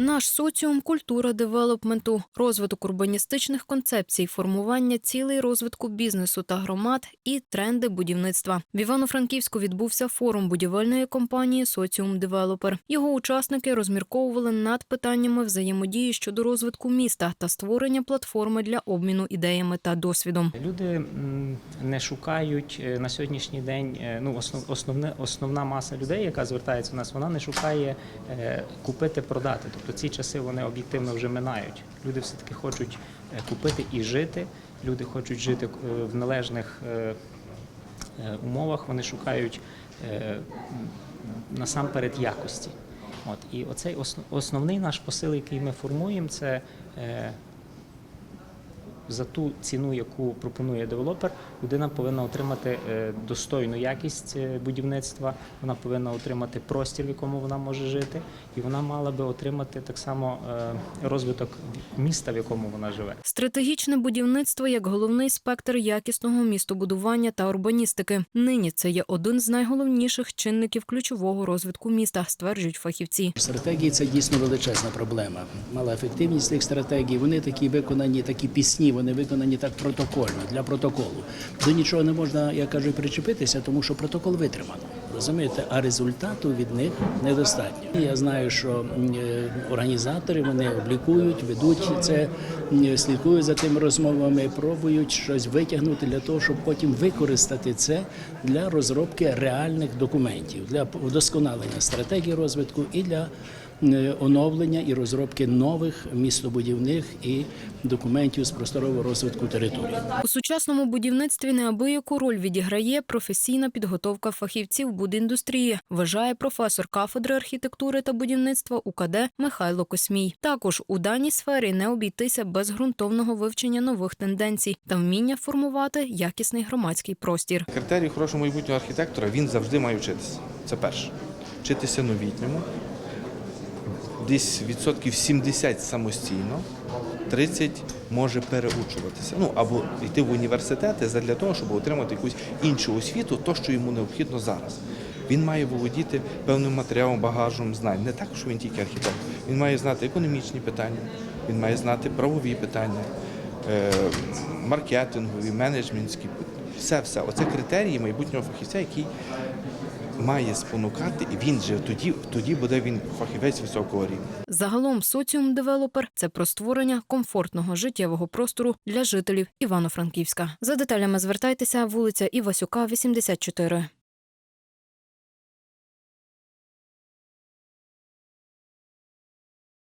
Наш соціум культура девелопменту, розвиток урбаністичних концепцій, формування цілей розвитку бізнесу та громад і тренди будівництва. В Івано-Франківську відбувся форум будівельної компанії Соціум Девелопер. Його учасники розмірковували над питаннями взаємодії щодо розвитку міста та створення платформи для обміну ідеями та досвідом. Люди не шукають е, на сьогоднішній день. е, Ну, основ, основне, основна маса людей, яка звертається в нас, вона не шукає е, купити, продати. Тобто ці часи вони об'єктивно вже минають. Люди все таки хочуть е, купити і жити. Люди хочуть жити е, в належних е, умовах. Вони шукають насамперед якості. От і оцей основний наш посил, який ми формуємо, це за ту ціну, яку пропонує девелопер, людина повинна отримати е, достойну якість е, будівництва, вона повинна отримати простір, в якому вона може жити, і вона мала би отримати так само е, розвиток міста, в якому вона живе. Стратегічне будівництво як головний спектр якісного містобудування та урбаністики. Нині це є один з найголовніших чинників ключового розвитку міста, стверджують фахівці. Стратегії це дійсно величезна проблема. Мала ефективність цих стратегій. Вони такі виконані, такі пісні, вони виконані так протокольно для протоколу. До нічого не можна, я кажу, причепитися, тому що протокол витримано. Розумієте, а результату від них недостатньо. Я знаю, що е, організатори вони облікують, ведуть це, слідкують за тими розмовами, пробують щось витягнути для того, щоб потім використати це для розробки реальних документів, для вдосконалення стратегії розвитку і для е, оновлення і розробки нових містобудівних і документів з просторового розвитку території. У сучасному будівництві неабияку роль відіграє професійна підготовка фахівців будіндустрії, вважає професор кафедри архітектури та будівництва УКД Михайло Космій. Також у даній сфері не обійтися без ґрунтовного вивчення нових тенденцій та вміння формувати якісний громадський простір. Критерій хорошого майбутнього архітектора він завжди має вчитися. Це перше. Вчитися новітньому, десь відсотків 70 самостійно, 30 може переучуватися. Ну або йти в університети для того, щоб отримати якусь іншу освіту, то, що йому необхідно зараз. Він має володіти певним матеріалом, багажем знань. Не так, що він тільки архітектор. Він має знати економічні питання, він має знати правові питання, е, маркетингові, менеджментські. Все, все. Оце критерії майбутнього фахівця, який має спонукати, він же тоді, тоді буде він фахівець високого рівня. Загалом соціум девелопер це про створення комфортного життєвого простору для жителів Івано-Франківська. За деталями звертайтеся вулиця Івасюка, 84.